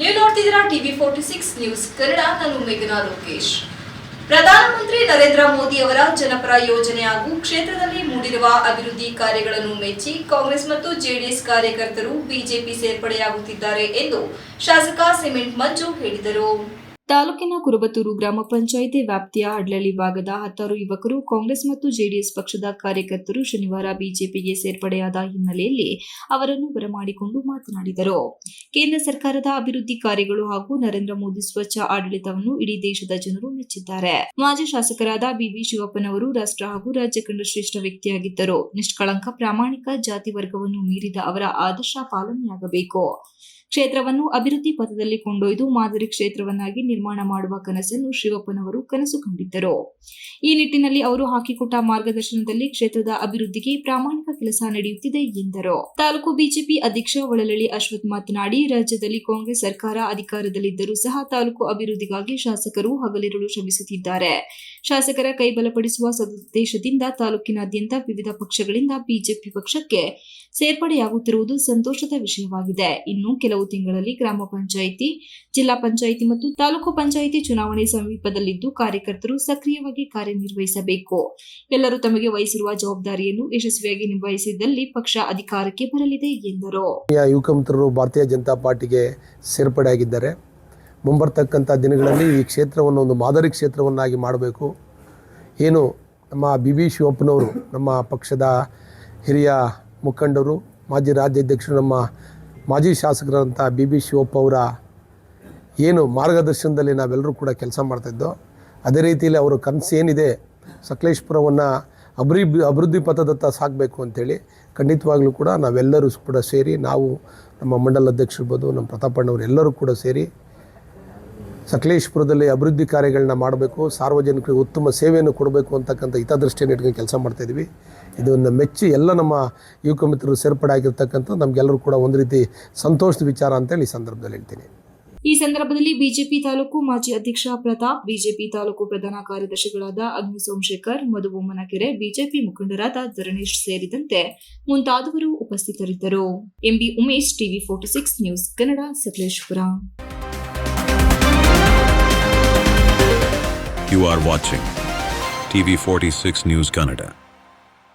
ನೀವು ನೋಡ್ತಿದ್ದೀರಾ TV forty six news Kannada, ನಾನು ಮೇಘನಾ ಲೋಕೇಶ್. ಪ್ರಧಾನಮಂತ್ರಿ ನರೇಂದ್ರ ಮೋದಿ ಅವರ ಜನಪರ ಯೋಜನೆ ಹಾಗೂ ಕ್ಷೇತ್ರದಲ್ಲಿ ಮೂಡಿರುವ ಅಭಿವೃದ್ಧಿ ಕಾರ್ಯಗಳನ್ನು ಮೆಚ್ಚಿ ಕಾಂಗ್ರೆಸ್ ಮತ್ತು ಜೆಡಿಎಸ್ ಕಾರ್ಯಕರ್ತರು ಬಿಜೆಪಿ ಸೇರ್ಪಡೆಯಾಗುತ್ತಿದ್ದಾರೆ ಎಂದು ಶಾಸಕ ಸಿಮೆಂಟ್ ಮಂಜು ಹೇಳಿದರು. ತಾಲೂಕಿನ ಕುರುಬತ್ತೂರು ಗ್ರಾಮ ಪಂಚಾಯಿತಿ ವ್ಯಾಪ್ತಿಯ ಅಡ್ಲಳ್ಳಿ ಭಾಗದ ಹತ್ತಾರು ಯುವಕರು ಕಾಂಗ್ರೆಸ್ ಮತ್ತು ಜೆಡಿಎಸ್ ಪಕ್ಷದ ಕಾರ್ಯಕರ್ತರು ಶನಿವಾರ ಬಿಜೆಪಿಗೆ ಸೇರ್ಪಡೆಯಾದ ಹಿನ್ನೆಲೆಯಲ್ಲಿ ಅವರನ್ನು ಬರಮಾಡಿಕೊಂಡು ಮಾತನಾಡಿದರು. ಕೇಂದ್ರ ಸರ್ಕಾರದ ಅಭಿವೃದ್ಧಿ ಕಾರ್ಯಗಳು ಹಾಗೂ ನರೇಂದ್ರ ಮೋದಿ ಸ್ವಚ್ಛ ಆಡಳಿತವನ್ನು ಇಡೀ ದೇಶದ ಜನರು ಮೆಚ್ಚಿದ್ದಾರೆ. ಮಾಜಿ ಶಾಸಕರಾದ ಬಿವಿ ಶಿವಪ್ಪನವರು ರಾಷ್ಟ್ರ ಹಾಗೂ ರಾಜ್ಯ ಕಂಡ ಶ್ರೇಷ್ಠ ವ್ಯಕ್ತಿಯಾಗಿದ್ದರು. ನಿಷ್ಕಳಂಕ ಪ್ರಾಮಾಣಿಕ ಜಾತಿ ವರ್ಗವನ್ನು ಮೀರಿದ ಅವರ ಆದರ್ಶ ಪಾಲನೆಯಾಗಬೇಕು. ಕ್ಷೇತ್ರವನ್ನು ಅಭಿವೃದ್ಧಿ ಪಥದಲ್ಲಿ ಕೊಂಡೊಯ್ದು ಮಾದರಿ ಕ್ಷೇತ್ರವನ್ನಾಗಿ ನಿರ್ಮಾಣ ಮಾಡುವ ಕನಸನ್ನು ಶಿವಪ್ಪನವರು ಕನಸು ಕಂಡಿದ್ದರು ಈ ನಿಟ್ಟಿನಲ್ಲಿ ಅವರು ಹಾಕಿಕೊಟ್ಟ ಮಾರ್ಗದರ್ಶನದಲ್ಲಿ ಕ್ಷೇತ್ರದ ಅಭಿವೃದ್ಧಿಗೆ ಪ್ರಾಮಾಣಿಕ ಕೆಲಸ ನಡೆಯುತ್ತಿದೆ ಎಂದರು. ತಾಲೂಕು ಬಿಜೆಪಿ ಅಧ್ಯಕ್ಷ ಒಳಲಳ್ಳಿ ಅಶ್ವಥ್ ಮಾತನಾಡಿ, ರಾಜ್ಯದಲ್ಲಿ ಕಾಂಗ್ರೆಸ್ ಸರ್ಕಾರ ಅಧಿಕಾರದಲ್ಲಿದ್ದರೂ ಸಹ ತಾಲೂಕು ಅಭಿವೃದ್ಧಿಗಾಗಿ ಶಾಸಕರು ಹಗಲಿರುಳು ಶ್ರಮಿಸುತ್ತಿದ್ದಾರೆ. ಶಾಸಕರ ಕೈಬಲಪಡಿಸುವ ಸದುದ್ದೇಶದಿಂದ ತಾಲೂಕಿನಾದ್ಯಂತ ವಿವಿಧ ಪಕ್ಷಗಳಿಂದ ಬಿಜೆಪಿ ಪಕ್ಷಕ್ಕೆ ಸೇರ್ಪಡೆಯಾಗುತ್ತಿರುವುದು ಸಂತೋಷದ ವಿಷಯವಾಗಿದೆ. ಇನ್ನು ಕೆಲವು ತಿಂಗಳಲ್ಲಿ ಗ್ರಾಮ ಪಂಚಾಯಿತಿ, ಜಿಲ್ಲಾ ಪಂಚಾಯಿತಿ ಮತ್ತು ತಾಲೂಕು ಪಂಚಾಯಿತಿ ಚುನಾವಣೆ ಸಮೀಪದಲ್ಲಿದ್ದು ಕಾರ್ಯಕರ್ತರು ಸಕ್ರಿಯವಾಗಿ ಕಾರ್ಯನಿರ್ವಹಿಸಬೇಕು. ಎಲ್ಲರೂ ತಮಗೆ ವಹಿಸಿರುವ ಜವಾಬ್ದಾರಿಯನ್ನು ಯಶಸ್ವಿಯಾಗಿ ನಿಭಾಯಿಸಿದಲ್ಲಿ ಪಕ್ಷ ಅಧಿಕಾರಕ್ಕೆ ಬರಲಿದೆ ಎಂದರು. ಯುವಕ ಮಿತ್ರರು ಭಾರತೀಯ ಜನತಾ ಪಾರ್ಟಿಗೆ ಸೇರ್ಪಡೆಯಾಗಿದ್ದಾರೆ. ಮುಂಬರ್ತಕ್ಕಂಥ ದಿನಗಳಲ್ಲಿ ಈ ಕ್ಷೇತ್ರವನ್ನು ಒಂದು ಮಾದರಿ ಕ್ಷೇತ್ರವನ್ನಾಗಿ ಮಾಡಬೇಕು. ಏನು ನಮ್ಮ ಬಿ ಬಿ ಶಿವಪ್ಪನವರು, ನಮ್ಮ ಪಕ್ಷದ ಹಿರಿಯ ಮುಖಂಡರು, ಮಾಜಿ ರಾಜ್ಯಾಧ್ಯಕ್ಷರು, ನಮ್ಮ ಮಾಜಿ ಶಾಸಕರಂಥ ಬಿ ಬಿ ಶಿವಪ್ಪ ಅವರ ಏನು ಮಾರ್ಗದರ್ಶನದಲ್ಲಿ ನಾವೆಲ್ಲರೂ ಕೂಡ ಕೆಲಸ ಮಾಡ್ತಾಯಿದ್ದೋ ಅದೇ ರೀತಿಯಲ್ಲಿ ಅವರ ಕನಸು ಏನಿದೆ, ಸಕಲೇಶ್ಪುರವನ್ನು ಅಭಿ ಅಭಿವೃದ್ಧಿ ಪಥದತ್ತ ಸಾಕಬೇಕು ಅಂಥೇಳಿ ಖಂಡಿತವಾಗ್ಲೂ ಕೂಡ ನಾವೆಲ್ಲರೂ ಕೂಡ ಸೇರಿ, ನಾವು ನಮ್ಮ ಮಂಡಲ ಅಧ್ಯಕ್ಷರಿರ್ಬೋದು ನಮ್ಮ ಪ್ರತಾಪಣ್ಣವರು ಎಲ್ಲರೂ ಕೂಡ ಸೇರಿ ಸಕಲೇಶ್ಪುರದಲ್ಲಿ ಅಭಿವೃದ್ಧಿ ಕಾರ್ಯಗಳನ್ನ ಮಾಡಬೇಕು, ಸಾರ್ವಜನಿಕರಿಗೆ ಉತ್ತಮ ಸೇವೆಯನ್ನು ಕೊಡಬೇಕು ಅಂತಕ್ಕಂಥ ಹಿತದೃಷ್ಟಿಯನ್ನು ಇಟ್ಕೊಂಡು ಕೆಲಸ ಮಾಡ್ತಾಯಿದ್ವಿ ಇದನ್ನು ಮೆಚ್ಚಿ ಎಲ್ಲ ನಮ್ಮ ಯುವಕ ಮಿತ್ರರು ಸೇರ್ಪಡೆ ಆಗಿರ್ತಕ್ಕಂಥ ನಮಗೆಲ್ಲರೂ ಕೂಡ ಒಂದು ರೀತಿ ಸಂತೋಷದ ವಿಚಾರ ಅಂತೇಳಿ ಈ ಸಂದರ್ಭದಲ್ಲಿ ಹೇಳ್ತೀನಿ. ಈ ಸಂದರ್ಭದಲ್ಲಿ ಬಿಜೆಪಿ ತಾಲೂಕು ಮಾಜಿ ಅಧ್ಯಕ್ಷ ಪ್ರತಾಪ್, ಬಿಜೆಪಿ ತಾಲೂಕು ಪ್ರಧಾನ ಕಾರ್ಯದರ್ಶಿಗಳಾದ ಅಗ್ನಿ ಸೋಮಶೇಖರ್ ಮಧುಬೊಮ್ಮನಕೆರೆ ಬಿಜೆಪಿ ಮುಖಂಡರಾದ ಧರಣೇಶ್ ಸೇರಿದಂತೆ ಮುಂತಾದವರು ಉಪಸ್ಥಿತರಿದ್ದರು MB Umesh, TV forty six news Kannada, Sakleshpur You are watching TV46 News Kannada.